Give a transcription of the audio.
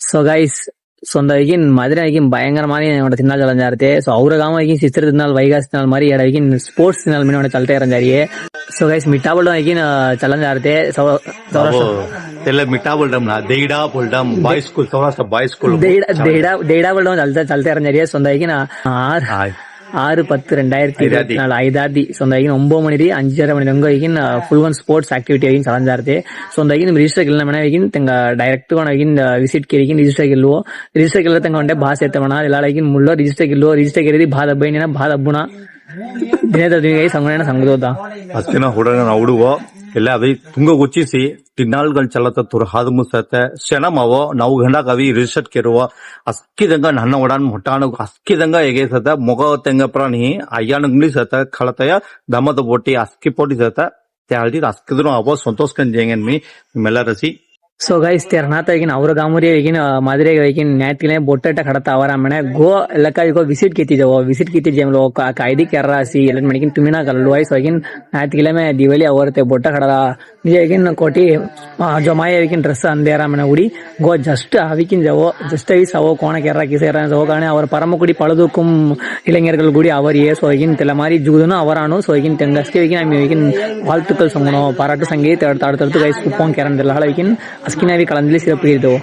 So guys so அந்த வரைக்கும் மதுரை வரைக்கும் பயங்கரமான என்னோட சின்னால் சலஞ்சாரு ஸோ அவரகாம வரைக்கும் சித்திரத்தினால் வைகாசி நாள் மாதிரி இட வரைக்கும் ஸ்போர்ட்ஸ் நாள் மீன் அவனை சலட்டே இருந்தாரு ஸோ கைஸ் மிட்டாபோல்டம் வரைக்கும் சலஞ்சாரு தெரியல மிட்டாபோல்டம்னா தெய்டா போல்டம் boys school Saurashtra boys school தெய்டா தெய்டா தெய்டா போல்டம் சலட்டே சலட்டே இருந்தாரு ஸோ அந்த ஆறு பத்து ரெண்டாயிரத்தி இருபத்தி நாலு ஐதாதி ஸோ அந்த ஐகின் ஒன்பது மணி அஞ்சரை மணி வரைக்கும் ஐகின் ஃபுல் ஒன் ஸ்போர்ட்ஸ் ஆக்டிவிட்டி ஐகின் சலஞ்சார்து ஸோ அந்த ஐகின் ರಿಜಿಸ್ಟರ್ ಗೆಲ್ಲ ಮನೆ ಈಗಿನ ತಂಗ ಡೈರೆಕ್ಟ್ ಕೊಂಡು ಈಗಿನ ವಿಸಿಟ್ ಕೇಳಿಗಿನ ರಿಜಿಸ್ಟರ್ ಗೆಲ್ಲುವ. ರಿಜಿಸ್ಟರ್ ಗೆಲ್ಲ ತಂಗ ಒಂದೇ ಭಾಷೆ ಎತ್ತವಣ ಎಲ್ಲ ಈಗಿನ ಮುಳ್ಳೋ ರಿಜಿಸ್ಟರ್ ಗೆಲ್ಲುವ. ರಿಜಿಸ್ಟರ್ ಗೆಲ್ಲದಿ ಭಾಳ ಹಬ್ಬ ಏನೇನ ಭಾಳ ಹಬ್ಬಣ ದಿನದ ಸಂಗಣ ಸಂಗದೋದ. ಅಷ್ಟೇನ ಹುಡುಗನ ಹುಡುಗ. એટલે આવી તુંગ ઓછી સી ટિનાલગણ ચલાતા તુર હાદમુ સતે શેનમ આવો નવ ઘંટા કવિ રિસર્ચ કેરવો અસ્કિદંગ નન્ન ઓડાન મોટાણ અસ્કિદંગ એગે સતા મોગ તેંગ પ્રાણી અયાણ અંગલી સતા ખળતય દમત પોટી અસ્કી પોટી સતા ત્યાલથી અસ્કિદનો આવો સંતોષ કંજેંગન મી મેલા રસી ಸೊ ಗೈಸ್ ತೆರ್ನಾತ ಈಗಿನ ಅವ್ರ ಗಾಮುರಿ ಈಗಿನ ಮಾದಿರೆ ಈಗಿನ ನ್ಯಾತಿಲೆ ಬೊಟ್ಟಟ ಕಡತ ಅವರ ಮನೆ ಗೋ ಎಲ್ಲಕ ಈಗ ವಿಸಿಟ್ ಕಿತ್ತಿದ್ದೇವ ವಿಸಿಟ್ ಕಿತ್ತಿದ್ದೇವ ಕಾಯ್ದಿ ಕೆರ್ರಾಸಿ ಎಲ್ಲ ಮಣಿಗಿನ ತುಮಿನ ಕಲ್ಲು ವಯಸ್ಸು ಆಗಿನ ನ್ಯಾತಿಲೆ ಮೇ ದಿವಲಿ ಅವರತೆ ಬೊಟ್ಟ ಕಡದ ನಿಜ ಈಗಿನ ಕೋಟಿ ಜೊಮಾಯ ಈಗಿನ ಡ್ರೆಸ್ ಅಂದೇರ ಮನೆ ಉಡಿ ಗೋ ಜಸ್ಟ್ ಅವಿಕಿನ ಜವೋ ಜಸ್ಟ್ ಐ ಸವೋ ಕೋಣ ಕೆರ್ರ ಕಿಸೇರ ಸವೋ ಕಾಣೆ ಅವರ ಪರಮ ಕುಡಿ ಪಳದುಕುಂ இளைஞர்கள் கூடி அவரியே சோ ಈಗಿನ ತೆಲ ಮಾರಿ ಜುಗುದನು ಅವರಾನು ಸೊ ಈಗಿನ ತೆಂಗಸ್ಕೆ ಈಗಿನ ಆಮಿ ಈಗಿನ வாழ்த்துக்கள் சொங்கணும் பாராட்டு சங்கி தடுத்து அடுத்தடுத்து கைஸ் குப்பம் கேரன் আজকে না আমি কালাম সিরাপ পিড়িয়ে দেবো।